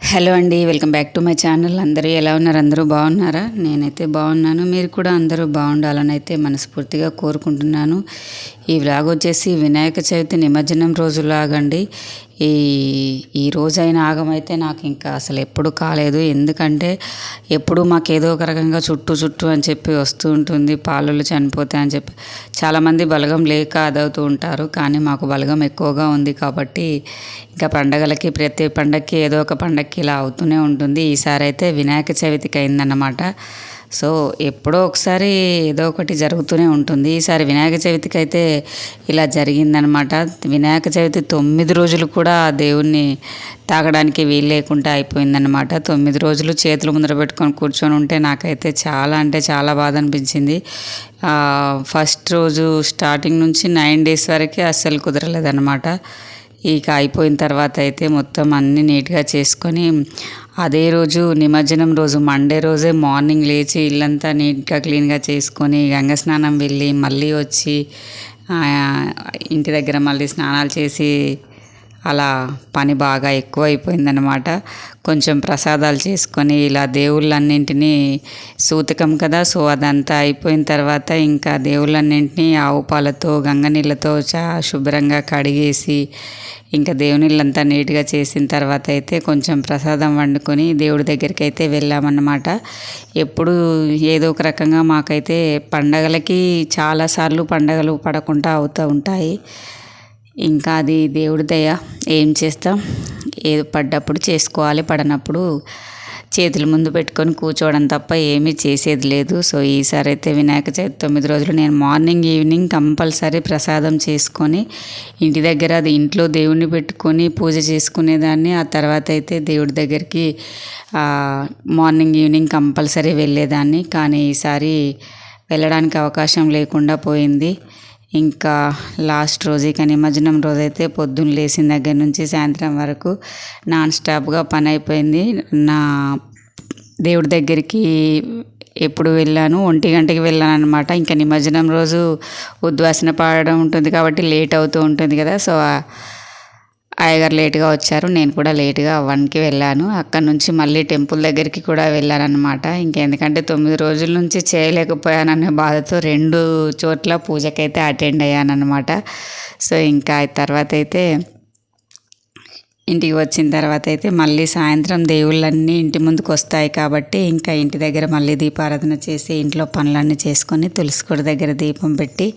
Hello అండి welcome back to my channel. అందరూ ఎలా ఉన్నారు? అందరూ బాగున్నారా? నేనైతే బాగున్నాను. మీరు కూడా అందరూ బాగుండాలని అయితే మనస్ఫూర్తిగా కోరుకుంటున్నాను. ఈ వ్లాగ్ వచ్చేసి వినాయక చవితి నిమజ్జనం రోజు లాగండి ఈ ఈ రోజైన ఆగమైతే నాకు ఇంకా అసలు ఎప్పుడు కాలేదు. ఎందుకంటే ఎప్పుడు మాకు ఏదో ఒక రకంగా చుట్టూ చుట్టూ అని చెప్పి వస్తూ ఉంటుంది. పాలలు చనిపోతాయి అని చెప్పి చాలామంది బలగం లేక అదవుతూ ఉంటారు. కానీ మాకు బలగం ఎక్కువగా ఉంది కాబట్టి ఇంకా పండగలకి ప్రతి పండగకి ఏదో ఒక పండగకి ఇలా అవుతూనే ఉంటుంది. ఈసారి అయితే వినాయక చవితికి అయిందన్నమాట. సో ఎప్పుడో ఒకసారి ఏదో ఒకటి జరుగుతూనే ఉంటుంది. ఈసారి వినాయక చవితికి అయితే ఇలా జరిగిందనమాట. వినాయక చవితి తొమ్మిది రోజులు కూడా దేవుణ్ణి తాగడానికి వీలు లేకుండా అయిపోయిందనమాట. తొమ్మిది రోజులు చేతులు ముందర పెట్టుకొని కూర్చొని ఉంటే నాకైతే చాలా అంటే చాలా బాధ అనిపించింది. ఫస్ట్ రోజు స్టార్టింగ్ నుంచి నైన్ డేస్ వరకే అస్సలు కుదరలేదనమాట. ఇక అయిపోయిన తర్వాత అయితే మొత్తం అన్నీ నీట్గా చేసుకొని అదే రోజు నిమజ్జనం రోజు మండే రోజే మార్నింగ్ లేచి ఇల్లంతా నీట్గా క్లీన్గా చేసుకొని గంగ స్నానం వెళ్ళి మళ్ళీ వచ్చి ఇంటి దగ్గర మళ్ళీ స్నానాలు చేసి అలా పని బాగా ఎక్కువైపోయిందనమాట కొంచెం ప్రసాదాలు చేసుకొని ఇలా దేవుళ్ళన్నింటినీ సూతకం కదా సో అదంతా అయిపోయిన తర్వాత ఇంకా దేవుళ్ళన్నింటినీ ఆవు పాలతో గంగ నీళ్ళతో చా శుభ్రంగా కడిగేసి ఇంకా దేవునిళ్ళంతా నీట్గా చేసిన తర్వాత అయితే కొంచెం ప్రసాదం వండుకొని దేవుడి దగ్గరికి అయితే వెళ్ళామన్నమాట. ఎప్పుడు ఏదో ఒక రకంగా మాకైతే పండగలకి చాలాసార్లు పండగలు పడకుండా అవుతూ ఉంటాయి. ఇంకా అది దేవుడి దయ ఏం చేస్తాం? ఏది పడ్డప్పుడు చేసుకోవాలి పడనప్పుడు చేతుల ముందు పెట్టుకొని కూర్చోవడం తప్ప ఏమీ చేసేది లేదు. సో ఈసారి అయితే వినాయక చవితి తొమ్మిది రోజులు నేను మార్నింగ్ ఈవినింగ్ కంపల్సరీ ప్రసాదం చేసుకొని ఇంటి దగ్గర అది ఇంట్లో దేవుణ్ణి పెట్టుకొని పూజ చేసుకునేదాన్ని. ఆ తర్వాత అయితే దేవుడి దగ్గరికి మార్నింగ్ ఈవినింగ్ కంపల్సరీ వెళ్ళేదాన్ని. కానీ ఈసారి వెళ్ళడానికి అవకాశం లేకుండా పోయింది. ఇంకా లాస్ట్ రోజు ఇక నిమజ్జనం రోజు అయితే పొద్దున్న లేచిన దగ్గర నుంచి సాయంత్రం వరకు నాన్ స్టాప్గా పని అయిపోయింది. నా దేవుడి దగ్గరికి ఎప్పుడు వెళ్ళాను ఒంటి గంటకి వెళ్ళాను అనమాట ఇంకా నిమజ్జనం రోజు ఉద్వాసన పాడడం ఉంటుంది కాబట్టి లేట్ అవుతూ ఉంటుంది కదా సో అయ్యగారు లేటుగా వచ్చారు. నేను కూడా లేటుగా వన్కి వెళ్ళాను. అక్కడ నుంచి మళ్ళీ టెంపుల్ దగ్గరికి కూడా వెళ్ళానమాట అనమాట ఇంకెందుకంటే తొమ్మిది రోజుల నుంచి చేయలేకపోయాననే బాధతో రెండు చోట్ల పూజకైతే అటెండ్ అయ్యాను అనమాట సో ఇంకా తర్వాత అయితే ఇంటికి వచ్చిన తర్వాత అయితే మళ్ళీ సాయంత్రం దేవుళ్ళన్నీ ఇంటి ముందుకు వస్తాయి కాబట్టి ఇంకా ఇంటి దగ్గర మళ్ళీ దీపారాధన చేసి ఇంట్లో పనులన్నీ చేసుకొని తులసికోట దగ్గర దీపం పెట్టి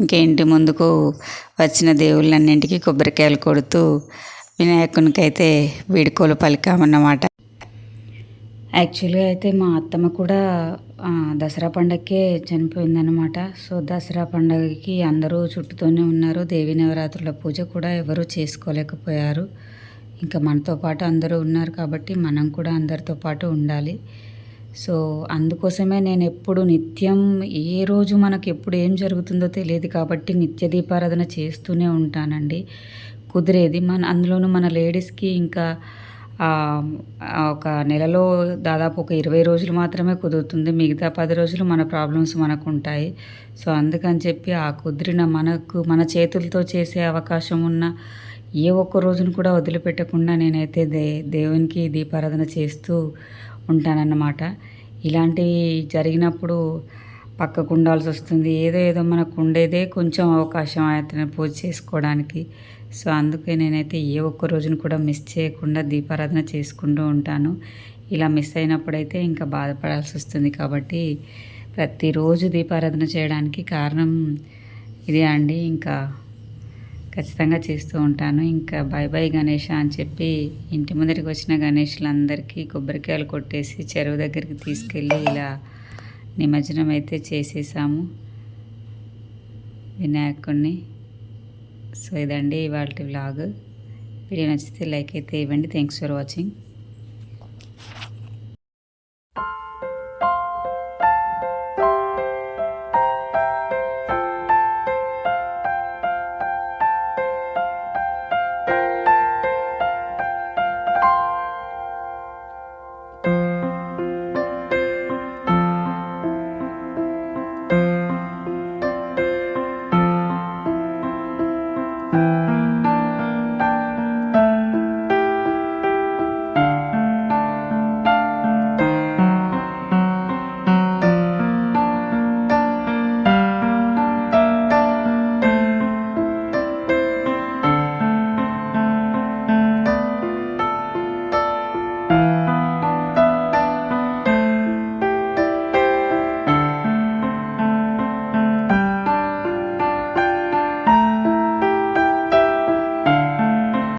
ఇంకా ఇంటి ముందుకు వచ్చిన దేవుళ్ళన్నింటికి కొబ్బరికాయలు కొడుతూ వినాయకునికి అయితే వీడుకోలు పలికామన్నమాట. యాక్చువల్గా అయితే మా అత్తమ్మ కూడా దసరా పండగకే చనిపోయిందనమాట సో దసరా పండగకి అందరూ చుట్టూతోనే ఉన్నారు. దేవీ నవరాత్రుల పూజ కూడా ఎవరూ చేసుకోలేకపోయారు. ఇంకా మనతో పాటు అందరూ ఉన్నారు కాబట్టి మనం కూడా అందరితో పాటు ఉండాలి. సో అందుకోసమే నేను ఎప్పుడు నిత్యం ఏ రోజు మనకు ఎప్పుడు ఏం జరుగుతుందో తెలియదు కాబట్టి నిత్య దీపారాధన చేస్తూనే ఉంటానండి. కుదిరేది మన అందులోనూ మన లేడీస్కి ఇంకా ఒక నెలలో దాదాపు ఒక ఇరవై రోజులు మాత్రమే కుదురుతుంది. మిగతా పది రోజులు మన ప్రాబ్లమ్స్ మనకు ఉంటాయి సో అందుకని చెప్పి ఆ కుదిరిన మనకు మన చేతులతో చేసే అవకాశం ఉన్న ఏ ఒక్క రోజును కూడా వదిలిపెట్టకుండా నేనైతే దే దేవునికి దీపారాధన చేస్తూ ఉంటానన్నమాట. ఇలాంటివి జరిగినప్పుడు పక్కకు ఉండాల్సి వస్తుంది. ఏదో ఏదో మనకు ఉండేదే కొంచెం అవకాశం అయితే పూజ చేసుకోవడానికి. సో అందుకే నేనైతే ఏ ఒక్క రోజును కూడా మిస్ చేయకుండా దీపారాధన చేసుకుంటూ ఉంటాను. ఇలా మిస్ అయినప్పుడైతే ఇంకా బాధపడాల్సి వస్తుంది కాబట్టి ప్రతిరోజు దీపారాధన చేయడానికి కారణం ఇదే అండి. ఇంకా ఖచ్చితంగా చేస్తూ ఉంటాను. ఇంకా బై బై గణేష అని చెప్పి ఇంటి ముందరికి వచ్చిన గణేషులందరికీ కొబ్బరికాయలు కొట్టేసి చెరువు దగ్గరికి తీసుకెళ్ళి ఇలా నిమజ్జనం అయితే చేసేసాము. వినాయకుడిని సో ఇదండి ఇవాళ వ్లాగ్. వీడియో నచ్చితే లైక్ అయితే ఇవ్వండి. Thanks for watching